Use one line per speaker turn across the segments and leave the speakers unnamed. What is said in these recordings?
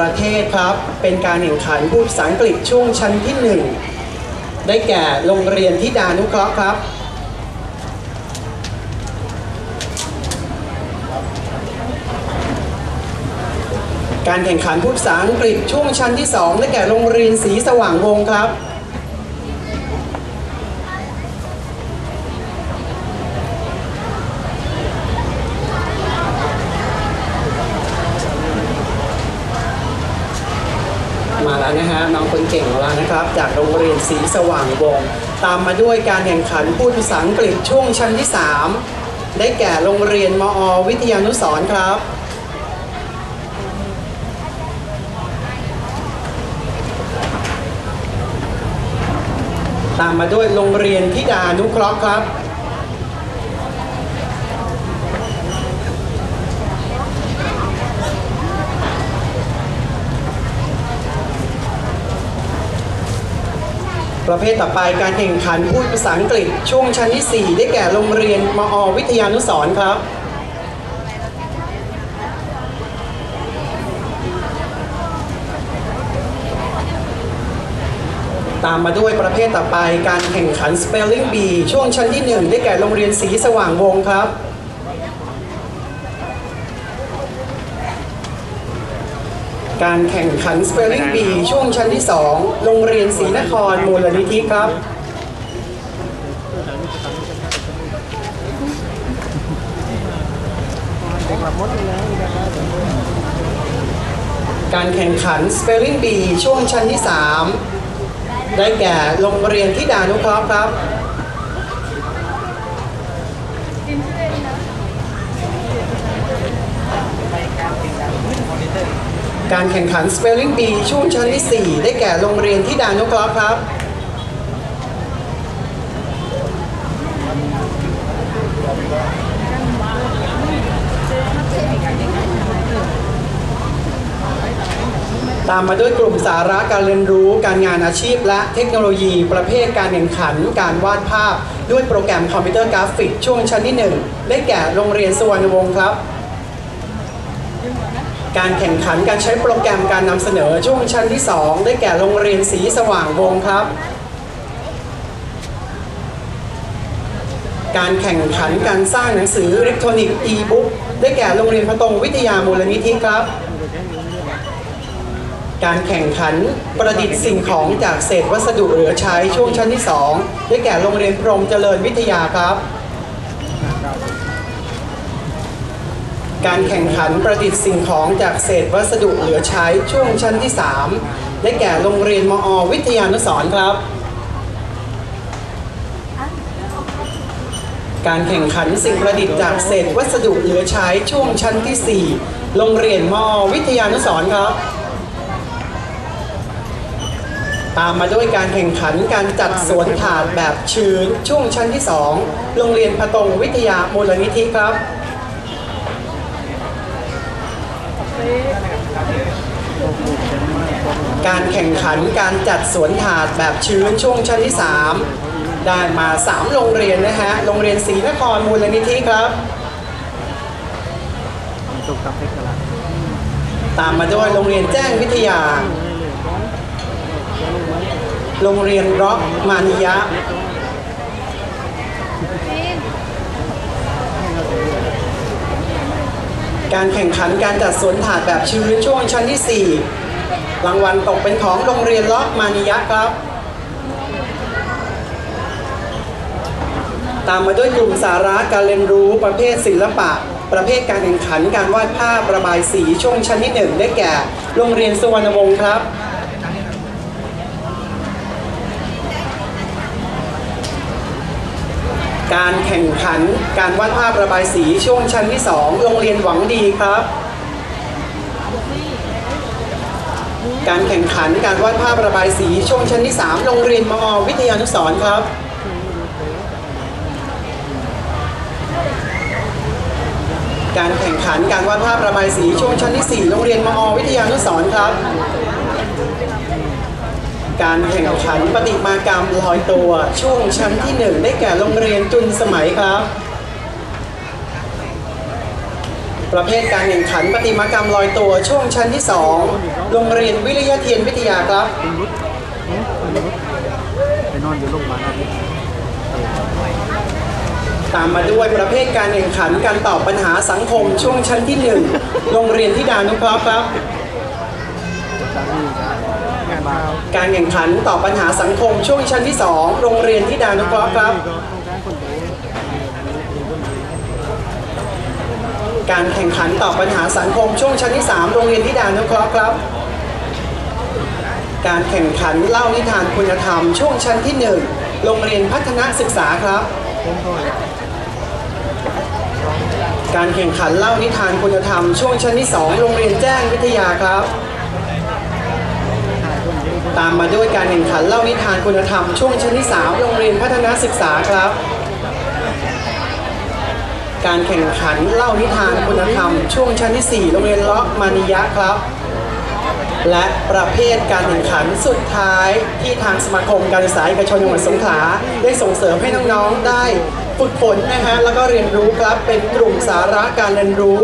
ประเทศครับ เป็นการแข่งขันพูดภาษาอังกฤษช่วงชั้นที่ 1 ได้แก่โรงเรียนที่ดานุเคราะห์ครับ การแข่งขันพูดภาษาอังกฤษช่วงชั้นที่ 2 ได้แก่โรงเรียนสีสว่างวงครับ มาแล้วนะฮะน้องคน เก่งของเรานะครับ จากโรงเรียนศรีสว่างวง ตามมาด้วยการแข่งขันพูดภาษาอังกฤษช่วงชั้นที่ 3 ได้แก่โรงเรียนมอ วิทยานุสรณ์ครับตามมาด้วยโรงเรียนพิดานุเคราะห์ครับ ประเภทต่อไปการแข่งขันพูดภาษาอังกฤษ ช่วงชั้นที่ 4 ได้แก่โรงเรียนมอวิทยานุสรณ์ครับตามมาด้วยประเภทต่อไปการแข่งขัน Spelling Bee ช่วงชั้นที่ 1 ได้แก่โรงเรียนศรีสว่างวงศ์ครับ การแข่งขัน Spelling Bee ช่วงชั้นที่ 2 โรงเรียนศรีนครมูลนิธิครับการแข่งขัน Spelling Bee ช่วงชั้นที่ 3 ได้แก่โรงเรียนที่ดานุเคราะห์ครับ การแข่งขัน Spelling Bee ช่วงชั้นที่ 4 ได้แก่โรงเรียนที่ดานุเคราครับตามมาด้วยกลุ่มสาระการเรียนรู้การงานอาชีพ และเทคโนโลยี ประเภทการแข่งขัน การวาดภาพ ด้วยโปรแกรมคอมพิวเตอร์กราฟิก ช่วงชั้นที่ 1 ได้แก่โรงเรียนสวรรณวงศ์ครับ การแข่งขันการใช้โปรแกรมการนำเสนอช่วงชั้นที่ 2 ได้แก่โรงเรียนศรีสว่างวงครับ การแข่งขันการสร้างหนังสืออิเล็กทรอนิกส์อีบุ๊กได้แก่โรงเรียนพระตรงวิทยามูลนิธิครับ การแข่งขันประดิษฐ์สิ่งของจากเศษวัสดุเหลือใช้ช่วงชั้นที่ 2 ได้แก่โรงเรียนพรมเจริญวิทยาครับ การแข่งขันประดิษฐ์สิ่งของจากเศษวัสดุเหลือใช้ช่วงชั้นที่ 3 ได้แก่โรงเรียนมอ วิทยานุสรครับ การแข่งขันสิ่งประดิษฐ์จากเศษวัสดุเหลือใช้ช่วงชั้นที่ 4 โรงเรียนมอ วิทยานุสรครับ ตามมาด้วยการแข่งขันการจัดสวนถาดแบบชื้นช่วงชั้นที่ 2 โรงเรียนพะตงวิทยามูลนิธิครับ การแข่งขันการจัดสวนถาดแบบชื้นช่วงชั้นที่ 3 ได้มา 3 โรงเรียนนะฮะ โรงเรียนศรีนครมูลนิธิครับตามมาด้วยโรงเรียนแจ้งวิทยา โรงเรียนร็อกมานิยะ การแข่งขันการจัดสวนถาดแบบชื้นช่วงชั้นที่ 4 รางวัลตกเป็นของโรงเรียนล็อกมานิยะครับ ตามมาด้วยกลุ่มสาระการเรียนรู้ประเภทศิลปะ ประเภทการแข่งขันการวาดภาพระบายสีช่วงชั้นที่ 1 ได้แก่ โรงเรียนสุวรรณวงศ์ครับ การแข่งขันการวาดภาพระบายสีช่วงชั้นที่ 2 โรงเรียนหวังดีครับ การแข่งขันการวาดภาพระบายสีช่วงชั้นที่ 3 โรงเรียนมอวิทยานุสรครับ การแข่งขันการวาดภาพระบายสีช่วงชั้นที่ 4 โรงเรียนมอวิทยานุสรครับ การแข่งขันประติมากรรมลอยตัว ช่วงชั้นที่1ได้แก่โรงเรียนจุนสมัยครับ ประเภทการแข่งขันประติมากรรมลอยตัว ช่วงชั้นที่2โรงเรียนวิริยะเทียนวิทยาครับ
ไปนอนอยู่โรงพยาบาลอาทิตย์
ตามมาด้วยประเภทการแข่งขันการตอบปัญหาสังคมช่วงชั้นที่1โรงเรียนที่ดานุเคราะห์ครับ
มา
การแข่งขันตอบปัญหาสังคมช่วงชั้นที่ 2 โรงเรียนที่ดานุเคราะห์ครับ
การ
แข่งขันตอบปัญหาสังคมช่วงชั้นที่ 3 โรงเรียนที่ดานุเคราะห์ครับ การแข่งขันเล่านิทานคุณธรรมช่วงชั้นที่ 1 โรงเรียนพัฒนาศึกษาครับ
ผมก็
การแข่งขันเล่านิทานคุณธรรมช่วงชั้นที่ 2 โรงเรียนแจ้งวิทยาครับ
ถ่ายคนเยอะ
ตามมาด้วยการแข่งขันเล่านิทานคุณธรรมช่วงชั้นที่3โรงเรียนพัฒนาศึกษาครับ การแข่งขันเล่านิทานคุณธรรม ช่วงชั้นที่ 4 โรงเรียนเลาะมานิยะครับ และประเภทการแข่งขันสุดท้ายที่ทางสมาคมการศึกษาเอกชนจังหวัดสงขลาได้ส่งเสริมให้น้องๆได้ ฝึกฝนนะฮะแล้วก็เรียนรู้ครับเป็นกลุ่มสาระการเรียนรู้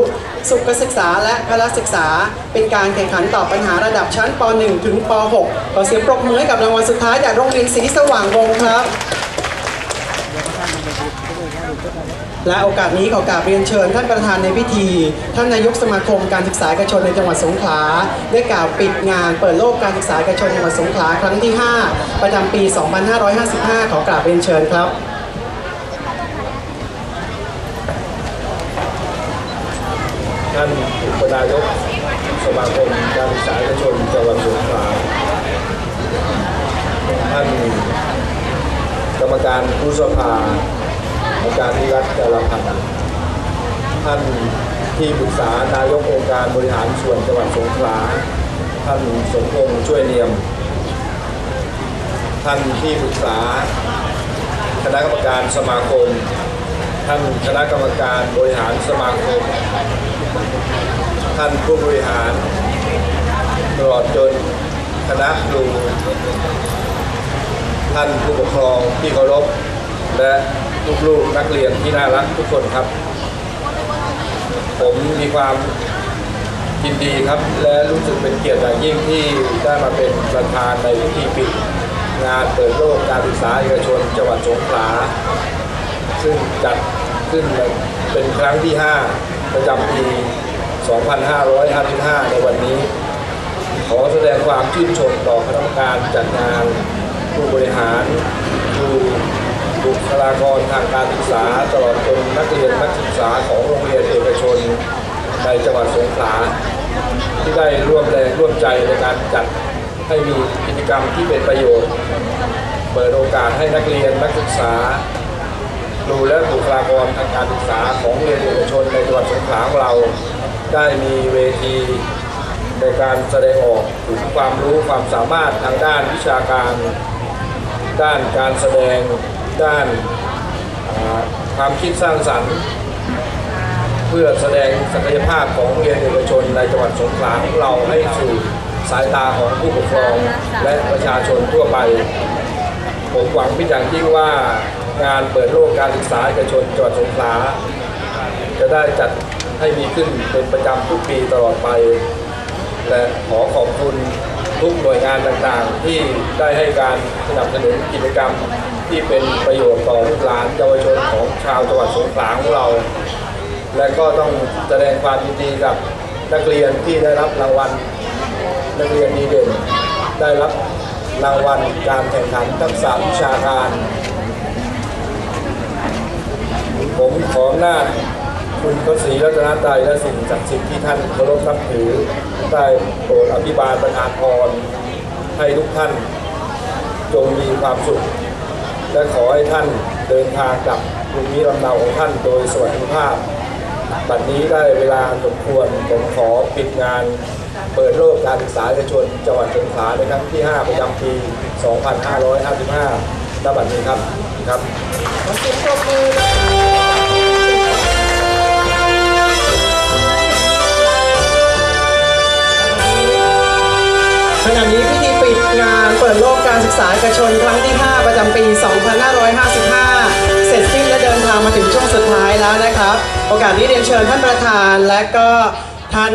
สุขศึกษาและพละศึกษา เป็นการแข่งขันตอบปัญหาระดับชั้นป .1 ถึงป .6 ขอเสียงปรบมือให้กับรางวัลสุดท้ายจากโรงเรียนศรีสว่างวงครับ และโอกาสนี้ขอกราบเรียนเชิญท่านประธานในพิธี ท่านนายกสมาคมการศึกษาเอกชนในจังหวัดสงขลาได้กล่าวปิดงานเปิดโลกการศึกษาเอกชนจังหวัดสงขลาครั้งที่ 5 ประจำปี 2555 ขอกราบเรียนเชิญครับ
ท่านอุปนายกสมาคมการศึกษาเอกชนจังหวัดสงขลาท่านกรรมการผู้สภาอาจารย์นิรัตน์จารพันธ์ท่านที่ปรึกษานายกองค์การบริหารส่วนจังหวัดสงขลาท่านสมพงษ์ช่วยเนียม ท่านที่ปรึกษาคณะกรรมการสมาคม ท่านคณะกรรมการบริหารสมาคม ท่านผู้บริหารตลอดจนคณะครูท่านผู้ปกครองที่เคารพและลูกๆนักเรียนที่น่ารักทุกคนครับ ผมมีความยินดีครับ และรู้สึกเป็นเกียรติอย่างยิ่งที่ได้มาเป็นประธานในพิธีปิดงานเปิดโลกการศึกษาเอกชนจังหวัดสงขลา ซึ่งจัดขึ้นเป็นครั้งที่ 5 ประจำปี 2555 ในวันนี้ ขอแสดงความชื่นชมต่อคณะกรรมการจัดงาน ผู้บริหารครูบุคลากรทางการศึกษา ตลอดจนนักเรียนนักศึกษาของโรงเรียนเอกชนในจังหวัดสงขลาที่ได้ร่วมแรงร่วมใจในการจัดให้มีกิจกรรมที่เป็นประโยชน์ เปิดโอกาสให้นักเรียนนักศึกษา ครูและบุคลากรทางการศึกษาของเรียนเอกชนในจังหวัดสงขลาของเรา ได้มีเวทีในการแสดงออกถึงความรู้ความสามารถทางด้านวิชาการ ด้านการแสดง ด้านความคิดสร้างสรรค์ เพื่อแสดงศักยภาพของโรงเรียนเอกชนในจังหวัดสงขลาของเราให้สู่สายตาของผู้ปกครองและประชาชนทั่วไป ผมหวังเป็นอย่างยิ่งว่า งานเปิดโลกการศึกษาเอกชนจังหวัดสงขลา จะได้จัดให้มีขึ้นเป็นประจำทุกปีตลอดไป และขอขอบคุณทุกหน่วยงานต่างๆ ที่ได้ให้การสนับสนุนกิจกรรมที่เป็นประโยชน์ต่อลูกหลานเยาวชนของชาวจังหวัดสงขลาของเรา และก็ต้องแสดงความยินดีกับนักเรียนที่ได้รับรางวัล นักเรียนดีเด่น ได้รับรางวัลการแข่งขันทักษะวิชาการ ผมขออำนาคุณพระศรีรัตนตรัยและสิ่งศักดิ์สิทธิ์ที่ท่านเคารพนับถือได้โปรดอภิบาลประทานพรให้ทุกท่านจงมีความสุข และขอให้ท่านเดินทางกลับภูมิลำเนาของท่านโดยสวัสดิภาพ บัดนี้ได้เวลาสมควรผมขอปิดงานเปิดโลกการศึกษาเอกชนจังหวัดสงขลาในครั้งที่ 5 ประจำปี 2555ณบัดนี้ครับครับ
ขอเสียงปรบมือ ดโลกการกษาเอกชนครั้งที่ 5 ประจำปี 2555 เสร็จสิ้นและเดินทางางมาถึงช่วงสุดท้ายแล้วนะครับ โอกาสนี้เรียนเชิญท่านประธานและก็ท่าน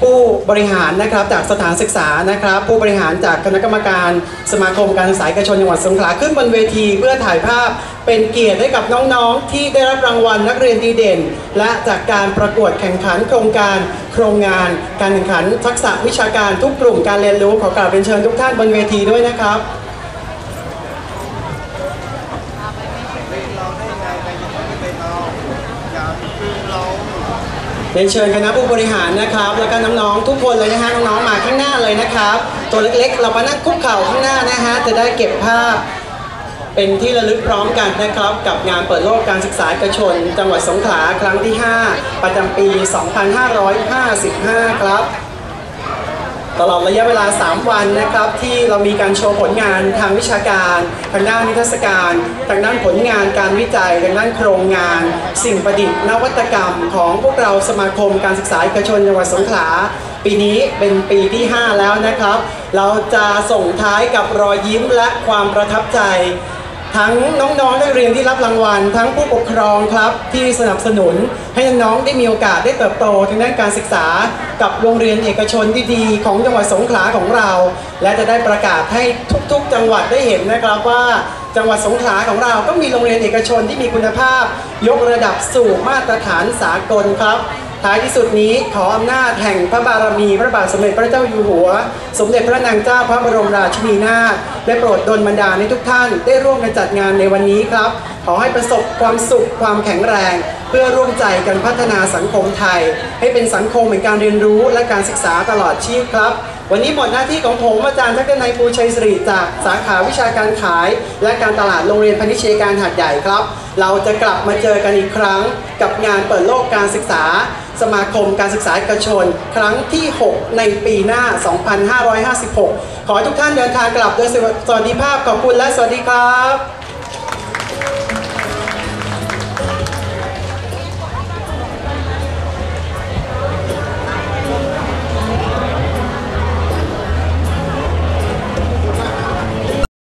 ผู้บริหารนะครับจากสถานศึกษานะครับ ผู้บริหารจากคณะกรรมการสมาคมการศึกษาเอกชนจังหวัดสงขลาขึ้นบนเวทีเพื่อถ่ายภาพเป็นเกียรติให้กับน้องๆ ที่ได้รับรางวัลนักเรียนดีเด่น และจากการประกวดแข่งขันโครงการโครงงาน การแข่งขันทักษะวิชาการทุกกลุ่มการเรียนรู้ขอกราบเรียนเชิญทุกท่านบนเวทีด้วยนะครับ เรียนเชิญคณะผู้บริหารนะครับ แล้วก็น้องๆทุกคนเลยนะฮะน้องๆมาข้างหน้าเลยนะครับ ตัวเล็กๆ เรามานั่งคุกเข่าข้างหน้านะฮะจะได้เก็บภาพ เป็นที่ระลึกพร้อมกันนะครับ กับงานเปิดโลกการศึกษาเอกชน จังหวัดสงขลาครั้งที่ 5 ประจำปี 2555 ครับ ตลอดระยะเวลา 3 วันนะครับ ที่เรามีการโชว์ผลงานทางวิชาการ ทางด้านนิทรรศการ ทางด้านผลงานการวิจัย ทางด้านโครงงาน สิ่งประดิษฐ์นวัตกรรม ของพวกเราสมาคมการศึกษาเอกชนจังหวัดสงขลาปีนี้เป็นปีที่ 5 แล้วนะครับ เราจะส่งท้ายกับรอยยิ้มและความประทับใจ ทั้งน้องๆนักเรียนที่รับรางวัล ทั้งผู้ปกครองครับที่สนับสนุน ให้น้องๆได้มีโอกาสได้เติบโตทางด้านการศึกษา กับโรงเรียนเอกชนดีๆของจังหวัดสงขลาของเรา และจะได้ประกาศให้ทุกๆ จังหวัดได้เห็นนะครับว่าจังหวัดสงขลาของเราก็มีโรงเรียนเอกชนที่มีคุณภาพ ยกระดับสู่มาตรฐานสากลครับ ท้ายที่สุดนี้ขออำนาจแห่งพระบารมีพระบาทสมเด็จพระเจ้าอยู่หัว สมเด็จพระนางเจ้าพระบรมราชินีนาถได้โปรดดลบันดาลให้ทุกท่านได้ร่วมกันจัดงานในวันนี้ครับ ขอให้ประสบความสุขความแข็งแรง เพื่อร่วมใจกันพัฒนาสังคมไทย ให้เป็นสังคมแห่งการเรียนรู้และการศึกษาตลอดชีพครับ วันนี้หมดหน้าที่ของผมอาจารย์ทักษินายภูชัยสิริจากสาขาวิชาการขาย และการตลาดโรงเรียนพนิชยการหัดใหญ่ครับ เราจะกลับมาเจอกันอีกครั้ง กับงานเปิดโลกการศึกษา สมาคมการศึกษาเอกชน ครั้งที่ 6 ในปีหน้า 2556 ขอให้ทุกท่านเดินทางกลับโดยสวัสดิภาพขอบคุณและสวัสดีครับ